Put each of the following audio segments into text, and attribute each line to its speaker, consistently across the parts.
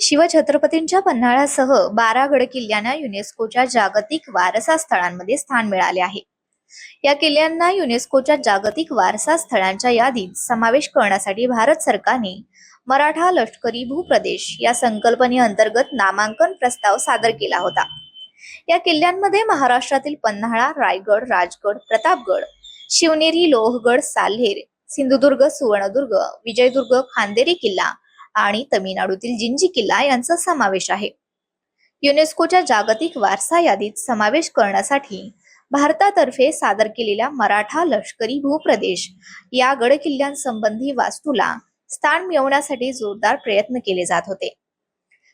Speaker 1: शिवछत्रपतींच्या पन्हाळ्यासह बारागड किल्ल्यांना युनेस्कोच्या जागतिक वारसा स्थळांमध्ये स्थान मिळाले आहे. या किल्ल्यांना युनेस्कोच्या जागतिक वारसा स्थळांच्या यादीत समावेश करण्यासाठी भारत सरकारने मराठा लष्करी भूप्रदेश या संकल्पनेअंतर्गत नामांकन प्रस्ताव सादर केला होता. या किल्ल्यांमध्ये महाराष्ट्रातील पन्हाळा रायगड राजगड प्रतापगड शिवनेरी लोहगड साल्हेर सिंधुदुर्ग सुवर्णदुर्ग विजयदुर्ग खांदेरी किल्ला आणि तमिळनाडूतील जिंजी किल्ला यांचा समावेश आहे. युनेस्कोच्या जागतिक वारसा यादीत समावेश करण्यासाठी भारतातर्फे सादर केलेल्या मराठा लष्करी भूप्रदेश या गड किल्ल्यांसंबंधी वास्तूला स्थान मिळवण्यासाठी जोरदार प्रयत्न केले जात होते.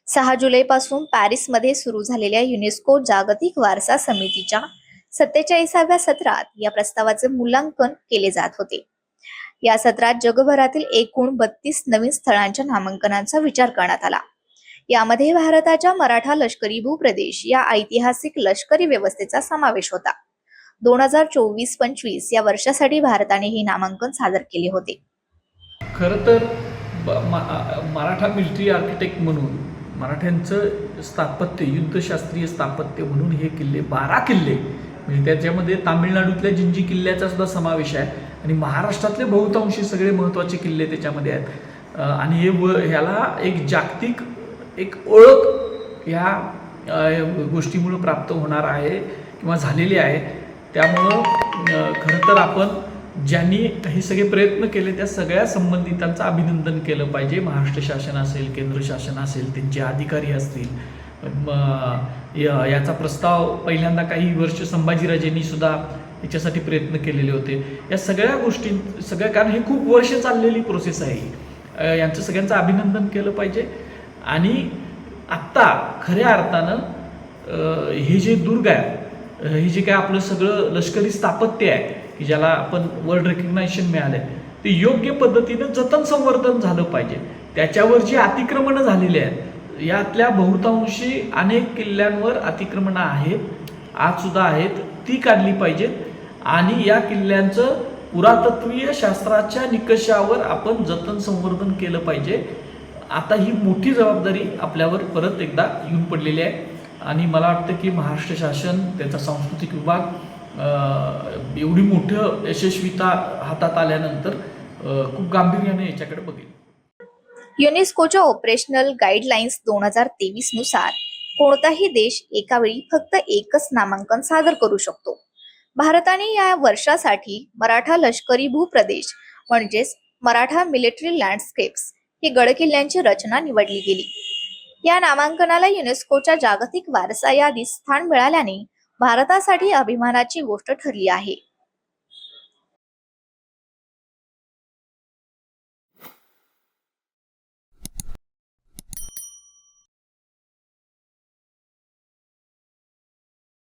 Speaker 1: सहा जुलैपासून पॅरिसमध्ये सुरू झालेल्या युनेस्को जागतिक वारसा समितीच्या सत्तेचाळीसाव्या सत्रात या प्रस्तावाचे मूल्यांकन केले जात होते. या सत्रात जगभरातील एकूण बत्तीस नवीन स्थळांच्या नामांकनाचा विचार करण्यात आला. यामध्ये भारताच्या मराठा लष्करी भूप्रदेश या ऐतिहासिक लष्करी व्यवस्थेचा समावेश होता. दोन हजार चोवीस पंचवीस या वर्षासाठी भारताने हे नामांकन सादर केले होते.
Speaker 2: खर तर मराठा मिलिटरी आर्किटेक्ट म्हणून मराठ्यांचं स्थापत्य युद्धशास्त्रीय स्थापत्य म्हणून हे किल्ले बारा किल्ले म्हणजे त्याच्यामध्ये तामिळनाडूतल्या जिंजी किल्ल्याचा सुद्धा समावेश आहे. आणि महाराष्ट्रातले बहुतांशी सगळे महत्त्वाचे किल्ले त्याच्यामध्ये आहेत. आणि हे व ह्याला एक जागतिक एक ओळख ह्या गोष्टीमुळं प्राप्त होणार आहे किंवा झालेली आहे. त्यामुळं खरं तर आपण ज्यांनी हे सगळे प्रयत्न केले त्या सगळ्या संबंधितांचं अभिनंदन केलं पाहिजे. महाराष्ट्र शासन असेल केंद्र शासन असेल त्यांचे अधिकारी असतील. याचा प्रस्ताव पहिल्यांदा काही वर्ष संभाजीराजेंनी सुद्धा याच्यासाठी प्रयत्न केलेले होते. या सगळ्या गोष्टी सगळ्या कारण ही खूप वर्ष चाललेली प्रोसेस आहे यांचं सगळ्यांचं अभिनंदन केलं पाहिजे. आणि आत्ता खऱ्या अर्थानं हे जे दुर्ग आहे हे जे काय आपलं सगळं लष्करी स्थापत्य आहे की ज्याला आपण वर्ल्ड रेकग्नायझेशन मिळालं आहे ते योग्य पद्धतीनं जतन संवर्धन झालं पाहिजे. त्याच्यावर जी अतिक्रमणं झालेली आहेत यातल्या बहुतांशी अनेक किल्ल्यांवर अतिक्रमणं आहेत आज सुद्धा आहेत ती काढली पाहिजेत. आणि या किल्ल्यांचं पुरातत्वीय शास्त्राच्या निकषावर आपण जतन संवर्धन केलं पाहिजे. आता ही मोठी जबाबदारी आपल्यावर परत एकदा येऊन पडलेली आहे. आणि मला वाटतं की महाराष्ट्र शासन त्याचा सांस्कृतिक विभाग एवढी मोठं यशस्वीता हातात आल्यानंतर खूप गांभीर्याने याच्याकडे बघेल.
Speaker 1: युनेस्कोच्या ऑपरेशनल गाईडलाईन्स दोन हजार तेवीसनुसार कोणताही देश एकावेळी फक्त एकच नामांकन सादर करू शकतो. भारताने या वर्षासाठी मराठा लष्करी भूप्रदेश म्हणजेच मराठा मिलिटरी लँडस्केप्स ही गडकिल्ल्यांची रचना निवडली गेली. या नामांकनाला युनेस्कोच्या जागतिक वारसा यादीत स्थान मिळाल्याने भारतासाठी अभिमानाची गोष्ट ठरली आहे.